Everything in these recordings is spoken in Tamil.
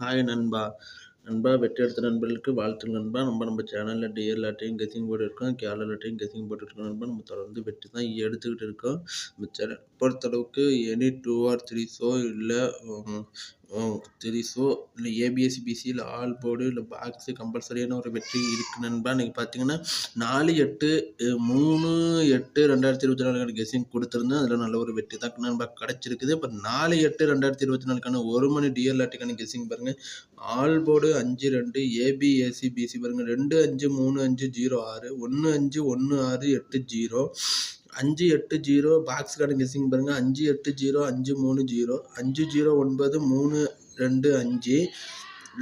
ஹாய் நண்பா. நண்பா வெற்றி எடுத்த நண்பர்களுக்கு வாழ்த்துக்கள் நண்பா. நம்ம நம்ம சேனலில் டிஎல் லாட்டையும் கெஸிங் போர்டு இருக்கோம் கேரளா லாட்டையும் கெஸிங் போட்டு இருக்கோம் நண்பா. நம்ம தொடர்ந்து வெற்றி தான் எடுத்துக்கிட்டு இருக்கோம். நம்ம சேனல் பொறுத்தளவுக்கு any two or three show இல்லை த்ரீ ஸோ இல்லை ஏபிஎஸ்சி பிசி இல்லை ஆல் போர்டு இல்லை பாக்ஸு கம்பல்சரியான ஒரு வெற்றி இருக்குது நண்பா. நீங்கள் பார்த்தீங்கன்னா நாலு எட்டு மூணு எட்டு ரெண்டாயிரத்தி இருபத்தி நாலுக்கான கெஸிங் கொடுத்துருந்தேன். அதில் நல்ல ஒரு வெற்றி தான் நண்பா கிடச்சிருக்குது. இப்போ நாலு எட்டு ரெண்டாயிரத்தி இருபத்தி நாலுக்கான ஒரு மணி டிஎல்ஆர்டிக்கான கெஸிங் பாருங்கள் ஆல் போர்டு அஞ்சு ரெண்டு ஏபிஎஸ்சி பிசி பாருங்கள் ரெண்டு அஞ்சு மூணு அஞ்சு ஜீரோ ஆறு ஒன்று அஞ்சு ஒன்று ஆறு எட்டு ஜீரோ. அஞ்சு எட்டு ஜீரோ பாக்ஸுக்கான மிஸ்ஸிங் பாருங்கள் அஞ்சு எட்டு ஜீரோ அஞ்சு மூணு ஜீரோ அஞ்சு ஜீரோ ஒன்பது மூணு ரெண்டு அஞ்சு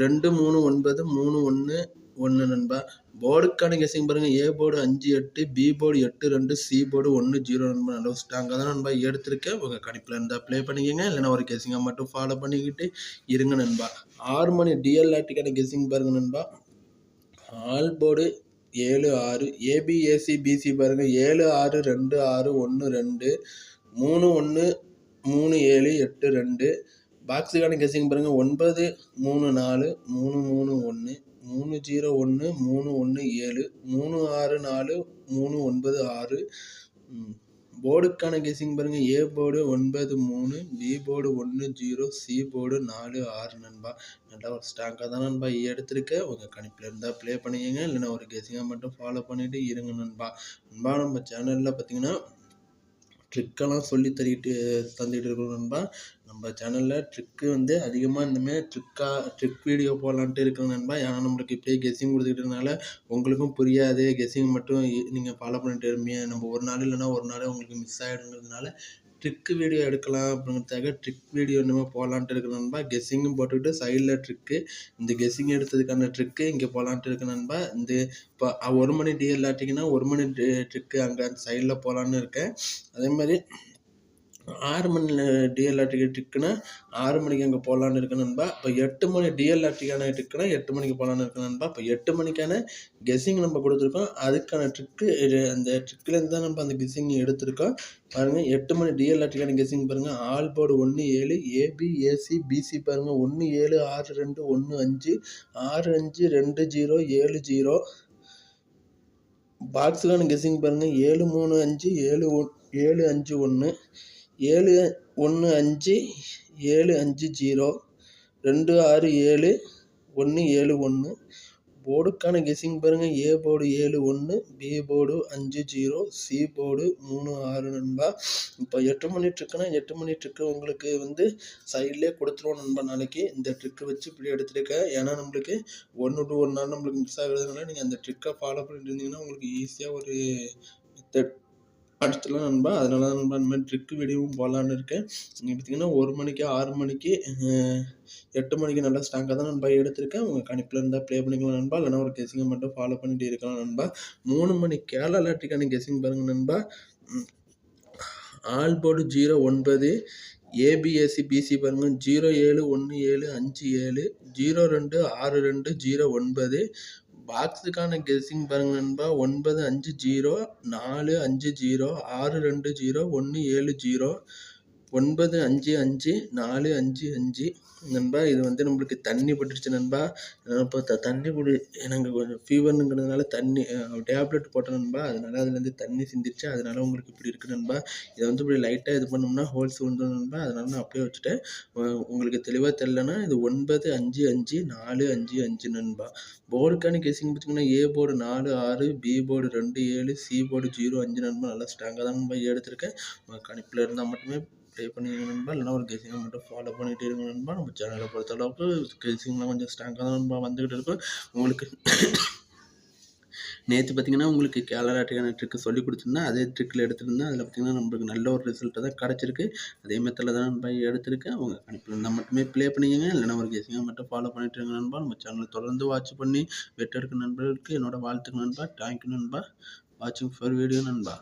ரெண்டு மூணு ஒன்பது மூணு ஒன்று ஒன்று நண்பா. போர்டுக்கான கெஸிங் பாருங்கள் ஏ போர்டு அஞ்சு எட்டு பி போர்டு எட்டு ரெண்டு சி போர்டு ஒன்று ஜீரோ நண்பா. நல்ல ஸ்ட்ராங்காக தான் நண்பா எடுத்திருக்கேன். உங்கள் கணிப்பில் இருந்தால் ப்ளே பண்ணிக்கோங்க. இல்லைனா ஒரு கெஸிங்கை மட்டும் ஃபாலோ பண்ணிக்கிட்டு இருங்க நண்பா. ஆறு மணி டிஎல்ஆர்டிக்கான கெஸிங் பாருங்கள் நண்பா. ஆல் போர்டு ஏழு ஆறு ஏபிஏசி பிசி பாருங்கள் ஏழு ஆறு ரெண்டு ஆறு ஒன்று ரெண்டு மூணு ஒன்று மூணு ஏழு எட்டு ரெண்டு. பாக்ஸுக்கான கெஸிங் பாருங்கள் ஒன்பது மூணு நாலு மூணு மூணு ஒன்று மூணு ஜீரோ ஒன்று மூணு ஒன்று ஏழு மூணு ஆறு நாலு மூணு ஒன்பது ஆறு. போர்டுக்கான கெஸிங் பாருங்கள் ஏ போர்டு ஒன்பது மூணு பி போர்டு ஒன்று ஜீரோ சி போர்டு நாலு ஆறு நண்பா. நல்லா ஒரு ஸ்ட்ராங்காக தான் நண்பா e எடுத்திருக்கேன் உங்கள் கணிப்பில் இருந்தால் ப்ளே பண்ணிக்கங்க. இல்லைன்னா ஒரு கெஸிங்காக மட்டும் ஃபாலோ பண்ணிவிட்டு இருங்க நண்பா. நண்பா நம்ம சேனலில் பார்த்தீங்கன்னா ட்ரிக்கெல்லாம் சொல்லி தருகிட்டு தந்துகிட்டு இருக்கிறோம் நண்பா. நம்ம சேனலில் ட்ரிக்கு வந்து அதிகமாக இந்தமாரி ட்ரிக்காக ட்ரிக் வீடியோ போடலான்ட்டு இருக்கோம் நண்பா. ஏன்னா நம்மளுக்கு இப்படியே கெஸ்ஸிங் கொடுத்துக்கிட்டதுனால உங்களுக்கும் புரியாது. கெஸ்ஸிங் மட்டும் நீங்கள் ஃபாலோ பண்ணிட்டு இருப்பீங்க. நம்ம ஒரு நாள் இல்லைன்னா ஒரு நாள் உங்களுக்கு மிஸ் ஆகிடுங்கிறதுனால ட்ரிக்கு வீடியோ எடுக்கலாம் அப்படிங்கிறதுக்காக ட்ரிக் வீடியோ இனிமேல் போகலான்ட்டு இருக்கு நண்பா. கெஸ்ஸிங்கும் போட்டுக்கிட்டு சைடில் ட்ரிக்கு இந்த கெஸ்ஸிங் எடுத்ததுக்கான ட்ரிக்கு இங்கே போகலான்ட்டு இருக்கு நண்பா. இந்த இப்போ ஒரு மணி டிஎல் ஆட்டிங்கன்னா ஒரு மணி ட்ரிக்கு அங்கே அந்த சைடில் போகலான்னு இருக்கேன். அதே மாதிரி ஆறு மணி டிஎல்ஆர்டிக்கு டிக்குன்னா ஆறு மணிக்கு அங்கே போகலான்னு இருக்கு நண்பா. இப்போ எட்டு மணி டிஎல்ஆர்டிக்கான டிக்குன்னா எட்டு மணிக்கு போகலான்னு இருக்கு நண்பா. இப்போ எட்டு மணிக்கான கெஸ்ஸிங் நம்ம கொடுத்துருக்கோம். அதுக்கான ட்ரிக்கு அந்த ட்ரிக்லேருந்து தான் நம்ம அந்த கெஸ்ஸிங் எடுத்திருக்கோம். பாருங்கள் எட்டு மணி டிஎல்ஆர்டிக்கான கெஸ்ஸிங் பாருங்கள் ஆல் போர்டு ஒன்று ஏழு ஏபி ஏசி பிசி பாருங்கள் ஒன்று ஏழு ஆறு ரெண்டு ஒன்று அஞ்சு ஆறு அஞ்சு ரெண்டு ஜீரோ ஏழு ஜீரோ. பாக்ஸுக்கான கெஸ்ஸிங் பாருங்கள் ஏழு மூணு அஞ்சு ஏழு ஒன் ஏழு அஞ்சு ஒன்று ஏழு ஒன்று அஞ்சு ஏழு அஞ்சு ஜீரோ ரெண்டு ஆறு ஏழு ஒன்று ஏழு ஒன்று. போர்டுக்கான கெஸ்ஸிங் பாருங்கள் ஏ போர்டு ஏழு ஒன்று பி போர்டு அஞ்சு ஜீரோ சி போர்டு மூணு ஆறு நண்பா. இப்போ எட்டு மணி ட்ரிக்குனா எட்டு மணி ட்ரிக்கு உங்களுக்கு வந்து சைட்லேயே கொடுத்துருவோம் நண்பா. நாளைக்கு இந்த ட்ரிக்கு வச்சு இப்படி எடுத்துருக்கேன் ஏன்னா நம்மளுக்கு ஒன்று டு ஒன் நாள் நம்மளுக்கு மிஸ் ஆகுறதுனால நீங்கள் அந்த ட்ரிக்கை ஃபாலோ பண்ணிட்டு இருந்தீங்கன்னா உங்களுக்கு ஈஸியாக ஒரு மெத்தட் அடிச்சிடலாம் நண்பா அதனால தான் நண்பா இந்த மாதிரி ட்ரிக்கு வீடியோவும் போகலான்னு இருக்கேன். நீங்கள் பார்த்தீங்கன்னா ஒரு மணிக்கு ஆறு மணிக்கு எட்டு மணிக்கு நல்லா ஸ்ட்ராங்காக தான் நண்பா எடுத்திருக்கேன். உங்கள் கணிப்பில் இருந்தால் ப்ளே பண்ணிக்கலாம் நண்பா. இல்லைனா ஒரு கெஸிங்கை மட்டும் ஃபாலோ பண்ணிட்டு இருக்கலாம் நண்பா. மூணு மணி கேரளா லாட்டிக்கான கெஸிங் பாருங்கள் நண்பா. ஆல் போர்டு ஜீரோ ஒன்பது ஏபிஎஸ்சி பிசி பாருங்கள் ஜீரோ ஏழு ஒன்று ஏழு அஞ்சு ஏழு ஜீரோ ரெண்டு ஆறு ரெண்டு ஜீரோ ஒன்பது பாக்ஸுக்கான கெஸ்ஸிங் பாருங்க நண்பா. ஒன்பது அஞ்சு ஜீரோ நாலு அஞ்சு ஜீரோ ஆறு ரெண்டு ஜீரோ ஒன்று ஏழு ஜீரோ ஒன்பது அஞ்சு அஞ்சு நாலு அஞ்சு அஞ்சு. நண்பா இது வந்து நம்மளுக்கு தண்ணி பட்டுருச்சு நண்பா. இப்போ த தண்ணி குடி எனக்கு கொஞ்சம் ஃபீவர்னுங்கிறதுனால தண்ணி டேப்லெட் போட்டேன் நண்பா. அதனால அதுலேருந்து தண்ணி சிந்திருச்சு. அதனால உங்களுக்கு இப்படி இருக்குது நண்பா. இதை வந்து இப்படி லைட்டாக இது பண்ணோம்னா ஹோல்ஸ் வந்துடும் நண்பா. அதனால நான் அப்படியே வச்சுட்டேன். உங்களுக்கு தெளிவாக தெரிலனா இது ஒன்பது அஞ்சு அஞ்சு நாலு அஞ்சு அஞ்சு நண்பா. போர்டுக்கான கேசிங் பார்த்தீங்கன்னா ஏ போர்டு நாலு ஆறு பி போர்டு ரெண்டு ஏழு சி போர்டு ஜீரோ அஞ்சு நண்பா. நல்லா ஸ்ட்ராங்காக தான் நண்பா எடுத்திருக்கேன். கணிப்பில் இருந்தால் மட்டுமே ப்ளே பண்ணிடுங்க நண்பா. இல்லைனா ஒரு கெஸிங்கை மட்டும் ஃபாலோ பண்ணிகிட்டே இருங்க நண்பா. நம்ம சேனலை பொறுத்த அளவுக்கு கெஸிங்லாம் கொஞ்சம் ஸ்ட்ராங்காக தான் நண்பா வந்துக்கிட்டு இருக்கும் உங்களுக்கு நேற்று பார்த்தீங்கன்னா உங்களுக்கு கேலராட்டிக்கான ட்ரிக்கு சொல்லி கொடுத்துருந்தேன் அதே ட்ரிக்கில் எடுத்துருந்தேன் அதில் பார்த்தீங்கன்னா நம்மளுக்கு நல்ல ஒரு ரிசல்ட்டை தான் கிடச்சிருக்கு. அதே மெத்தடில் தான் நண்பா எடுத்திருக்கேன். உங்கள் கணிப்பில் இருந்தால் மட்டுமே ப்ளே பண்ணிக்கங்க. இல்லைனா ஒரு கேசிங்காக மட்டும் ஃபாலோ பண்ணிட்டு இருங்க நண்பா. நம்ம சேனலை தொடர்ந்து வாட்ச் பண்ணி வெட்டெடுக்க நண்பர்களுக்கு என்னோட வாழ்த்துக்கு நண்பா. தேங்க்யூ நண்பா. வாட்சிங் ஃபார் வீடியோ நண்பா.